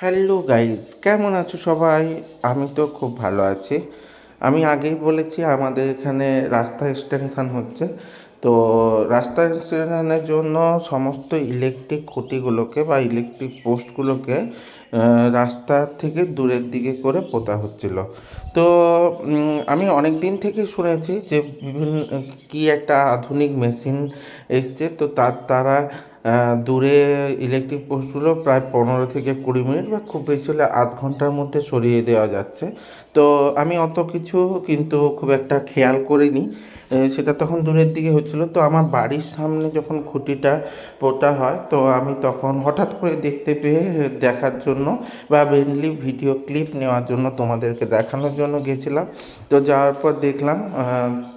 Hello guys কেমন আছো সবাই? আমি তো খুব ভালো আছি। আমি আগেই বলেছি আমাদের এখানে রাস্তা এক্সটেনশন হচ্ছে। তো রাস্তা এক্সটেনশনের জন্য সমস্ত ইলেকট্রিক খুঁটিগুলোকে বা ইলেকট্রিক পোস্টগুলোকে রাস্তা থেকে দূরের দিকে করে পোতা হচ্ছিল। তো আমি অনেক দিন থেকে শুনেছি যে বিভিন্ন কী একটা আধুনিক মেশিন এসছে। তো তার আহ, দূরে ইলেকট্রিক পোস্টগুলো প্রায় পনেরো থেকে কুড়ি মিনিট বা খুব বেশি হলে আধ ঘণ্টার মধ্যে সরিয়ে দেওয়া যাচ্ছে। তো আমি অত কিছু কিন্তু খুব একটা খেয়াল করিনি। সেটা তখন দূরের দিকে হচ্ছিল। তো আমার বাড়ির সামনে যখন খুঁটিটা পোতা হয়, তো আমি তখন হঠাৎ করে দেখতে পেয়ে দেখার জন্য বা মেনলি ভিডিও ক্লিপ নেওয়ার জন্য তোমাদেরকে দেখানোর জন্য গেছিলাম। তো যাওয়ার পর দেখলাম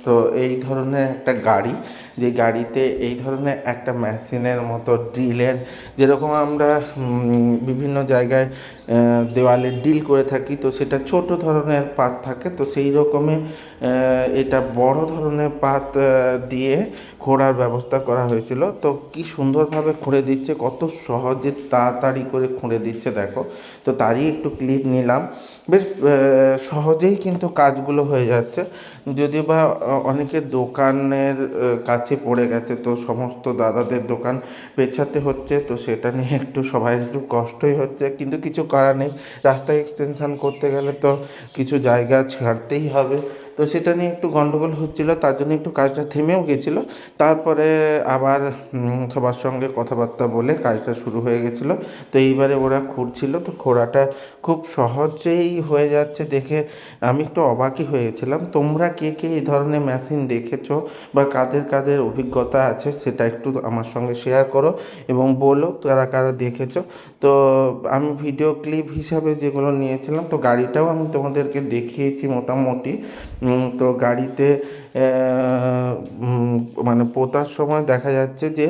তো এই ধরনের একটা গাড়ি, যে গাড়িতে এই ধরনের একটা মেশিনের মতো ড্রিলের যেরকম আমরা বিভিন্ন জায়গায় দেওয়ালে ডিল করে থাকি তো সেটা ছোট ধরনের পাত থাকে তো সেই রকমই আহ, এটা বড় ধরনের পাত দিয়ে খোঁড়ার ব্যবস্থা করা হয়েছিল। তো কি সুন্দরভাবে খুঁড়ে দিচ্ছে কত সহজে তাড়াতাড়ি করে খুঁড়ে দিচ্ছে দেখো। তো তারই একটু ক্লিপ নিলাম। বেশ সহজেই কিন্তু কাজগুলো হয়ে যাচ্ছে। যদিও বা অনেকে দোকানের কাছে পড়ে গেছে, তো সমস্ত দাদাদের দোকান পেছাতে হচ্ছে, তো সেটা নিয়ে একটু সবাই একটু কষ্টই হচ্ছে। কিন্তু কিছু করার নেই। রাস্তা এক্সটেনশান করতে গেলে তো কিছু জায়গা ছাড়তেই হবে। তো সেটা নিয়ে একটু গন্ডগোল হচ্ছিল, তার জন্য একটু কাজটা থেমেও গেছিল। তারপরে আবার সবার সঙ্গে কথাবার্তা বলে কাজটা শুরু হয়ে গেছিল। তো এইবারে ওরা খুঁড়ছিল, তো খোঁড়াটা খুব সহজেই হয়ে যাচ্ছে দেখে আমি একটু অবাকই হয়েছিলাম তোমরা কে কে এই ধরনের মেশিন দেখেছ বা কাদের কাদের অভিজ্ঞতা আছে সেটা একটু আমার সঙ্গে শেয়ার করো এবং বলো কারা কারা দেখেছ। তো আমি ভিডিও ক্লিপ হিসাবে যেগুলো নিয়েছিলাম, তো গাড়িটাও আমি তোমাদেরকে দেখিয়েছি মোটামুটি। তো গাড়িতে মানে পোতার সময় দেখা যাচ্ছে যে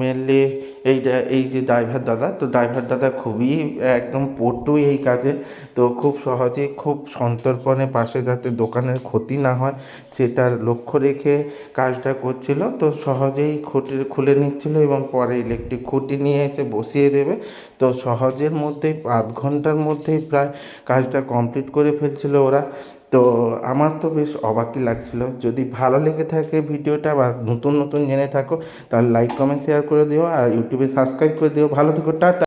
মেনলি এইটা এই যে ড্রাইভার দাদা, তো ড্রাইভার দাদা খুবই, একদম পটু এই কাজে। তো খুব সহজে, খুব সন্তর্পণে পাশে যাতে দোকানের ক্ষতি না হয়, সেটার লক্ষ্য রেখে কাজটা করছিল। তো সহজেই খুঁটি, খুলে নিচ্ছিল এবং পরে ইলেকট্রিক খুঁটি নিয়ে এসে বসিয়ে দেবে। তো সহজের মধ্যেই আধ ঘণ্টার মধ্যেই প্রায় কাজটা কমপ্লিট করে ফেলছিল ওরা। তো আমার তো বেশ অবাকই লাগছিল। যদি ভালো লেগে থাকে ভিডিওটা বা নতুন নতুন জেনে থাকো, তাহলে লাইক কমেন্ট শেয়ার করে দিও আর ইউটিউবে সাবস্ক্রাইব করে দিও। ভালো থেকো, টাটা।